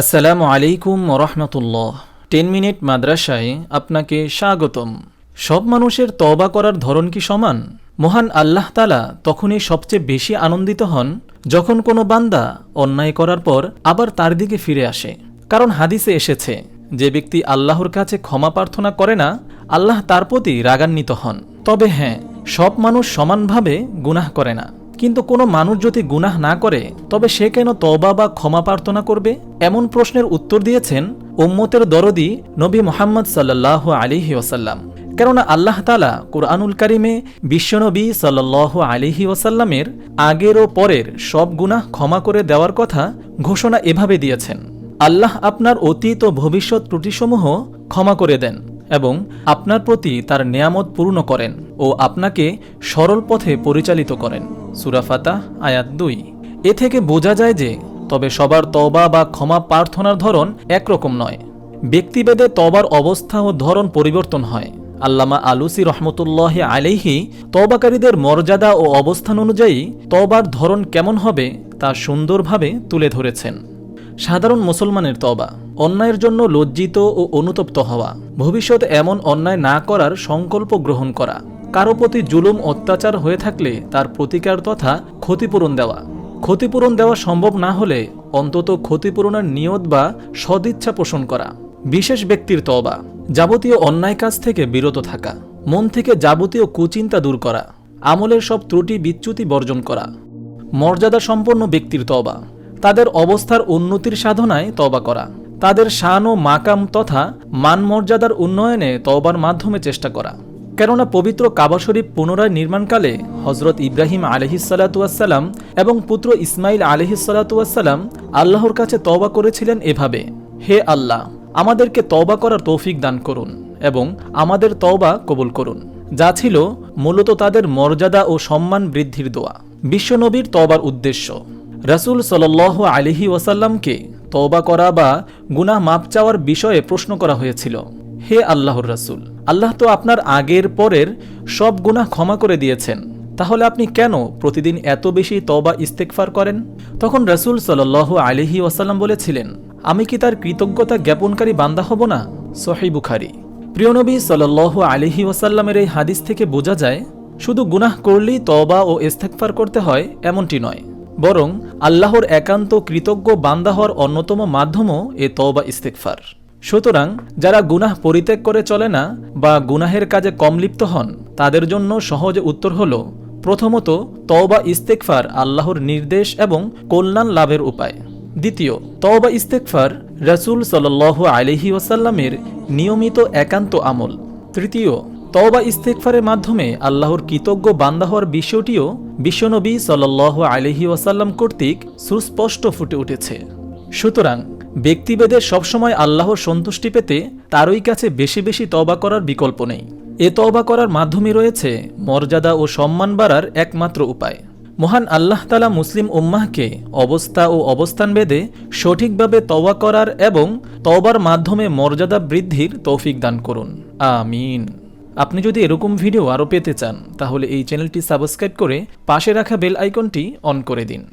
আসসালামু আলাইকুম রহমতুল্লাহ। Ten minute মাদ্রাসায় আপনাকে স্বাগতম। সব মানুষের তওবা করার ধরন কি সমান? মহান আল্লাহ তালা তখনই সবচেয়ে বেশি আনন্দিত হন যখন কোনো বান্দা অন্যায় করার পর আবার তার দিকে ফিরে আসে। কারণ হাদিসে এসেছে, যে ব্যক্তি আল্লাহর কাছে ক্ষমা প্রার্থনা করে না, আল্লাহ তার প্রতি রাগান্বিত হন। তবে হ্যাঁ সব মানুষ সমানভাবে গুনাহ করে না। কিন্তু কোনো মানুষ যদি গুনাহ না করে, তবে সে কেন তবা বা ক্ষমা প্রার্থনা করবে? এমন প্রশ্নের উত্তর দিয়েছেন উম্মতের দরদি নবী মোহাম্মদ সাল্লাহ আলিহি ওসাল্লাম কেননা আল্লাহ তালা কোরআনুল কারিমে বিশ্বনবী সাল্লাহ আলিহি ওসাল্লামের আগের ও পরের সব গুনাহ ক্ষমা করে দেওয়ার কথা ঘোষণা এভাবে দিয়েছেন, আল্লাহ আপনার অতীত ও ভবিষ্যৎ ত্রুটিসমূহ ক্ষমা করে দেন এবং আপনার প্রতি তার নেয়ামত পূর্ণ করেন। ও আপনাকে সরল পথে পরিচালিত করেন। সুরাফাতা আয়াত দুই। এ থেকে বোঝা যায় যে, তবে সবার তবা বা ক্ষমা প্রার্থনার ধরন একরকম নয়। ব্যক্তিভেদে তবার অবস্থা ও ধরন পরিবর্তন হয়। আল্লামা আলুসি রহমতুল্লাহ আলাইহি তবাকারীদের মর্যাদা ও অবস্থান অনুযায়ী তবার ধরন কেমন হবে তা সুন্দরভাবে তুলে ধরেছেন। সাধারণ মুসলমানের তবা অন্যায়ের জন্য লজ্জিত ও অনুতপ্ত হওয়া, ভবিষ্যৎ এমন অন্যায় না করার সংকল্প গ্রহণ করা। কারও প্রতি জুলুম, অত্যাচার হয়ে থাকলে তার প্রতিকার তথা ক্ষতিপূরণ দেওয়া। ক্ষতিপূরণ দেওয়া সম্ভব না হলে অন্তত ক্ষতিপূরণের নিয়ত বা সদিচ্ছা পোষণ করা। বিশেষ ব্যক্তির তবা যাবতীয় অন্যায় কাজ থেকে বিরত থাকা, মন থেকে যাবতীয় কুচিন্তা দূর করা, আমলের সব ত্রুটি বিচ্যুতি বর্জন করা। মর্যাদা সম্পন্ন ব্যক্তির তবা তাদের অবস্থার উন্নতির সাধনায় তবা করা, তাদের শান ও মাকাম তথা মান মর্যাদার উন্নয়নে তবার মাধ্যমে চেষ্টা করা। কেননা পবিত্র কাবা শরীফ পুনরায় নির্মাণকালে হজরত ইব্রাহিম আলহিসাল্লাতুয়াসাল্লাম এবং পুত্র ইসমাইল আলহিসাল্লাতুয়াসাল্লাম আল্লাহর কাছে তওবা করেছিলেন এভাবে, হে আল্লাহ, আমাদেরকে তওবা করার তৌফিক দান করুন এবং আমাদের তওবা কবুল করুন, যা ছিল মূলত তাদের মর্যাদা ও সম্মান বৃদ্ধির দোয়া। বিশ্বনবীর তওবার উদ্দেশ্য, রাসুল সাল আলিহি ওয়াসাল্লামকে তওবা করা বা গুনাহ মাপ চাওয়ার বিষয়ে প্রশ্ন করা হয়েছিল। হে আল্লাহর রাসুল, আল্লাহ তো আপনার আগের পরের সব গুনাহ ক্ষমা করে দিয়েছেন। তাহলে আপনি কেন প্রতিদিন এত বেশি তবা ইস্তেকফার করেন? তখন রাসুল সাল আলিহি ওয়াসাল্লাম বলেছিলেন, আমি কি তার কৃতজ্ঞতা জ্ঞাপনকারী বান্দা হব না? সহি বুখারি। প্রিয়নবী সাল আলিহি ওয়াসাল্লামের এই হাদিস থেকে বোঝা যায়, শুধু গুনাহ করলেই তবা ও ইস্তেকফার করতে হয় এমনটি নয়, বরং আল্লাহর একান্ত কৃতজ্ঞ বান্দা হওয়ার অন্যতম মাধ্যমও এ তবা ইস্তেকফার সুতরাং যারা গুনাহ পরিত্যাগ করে চলে না বা গুনাহের কাজে কম লিপ্ত হন, তাদের জন্য সহজে উত্তর হল, প্রথমত, তওবা ইস্তেকফার আল্লাহর নির্দেশ এবং কল্যাণ লাভের উপায়। দ্বিতীয়, তওবা ইস্তেকফার রাসুল সাল আলহি ওসাল্লামের নিয়মিত একান্ত আমল। তৃতীয়, তওবা ইস্তেকফারের মাধ্যমে আল্লাহর কৃতজ্ঞ বান্দা হওয়ার বিষয়টিও বিশ্বনবী সাল আলহি ওয়াসাল্লাম কর্তৃক সুস্পষ্ট ফুটে উঠেছে। সুতরাং ব্যক্তিভেদে সবসময় আল্লাহর সন্তুষ্টি পেতে তারই কাছে বেশি বেশি তবা করার বিকল্প নেই। এ তবা করার মাধ্যমে রয়েছে মর্যাদা ও সম্মান বাড়ার একমাত্র উপায়। মহান আল্লাহ তালা মুসলিম উম্মাহকে অবস্থা ও অবস্থান বেদে সঠিকভাবে তওবা করার এবং তওবার মাধ্যমে মর্যাদা বৃদ্ধির তৌফিক দান করুন। আমিন। আপনি যদি এরকম ভিডিও আরও পেতে চান, তাহলে এই চ্যানেলটি সাবস্ক্রাইব করে পাশে রাখা বেল আইকনটি অন করে দিন।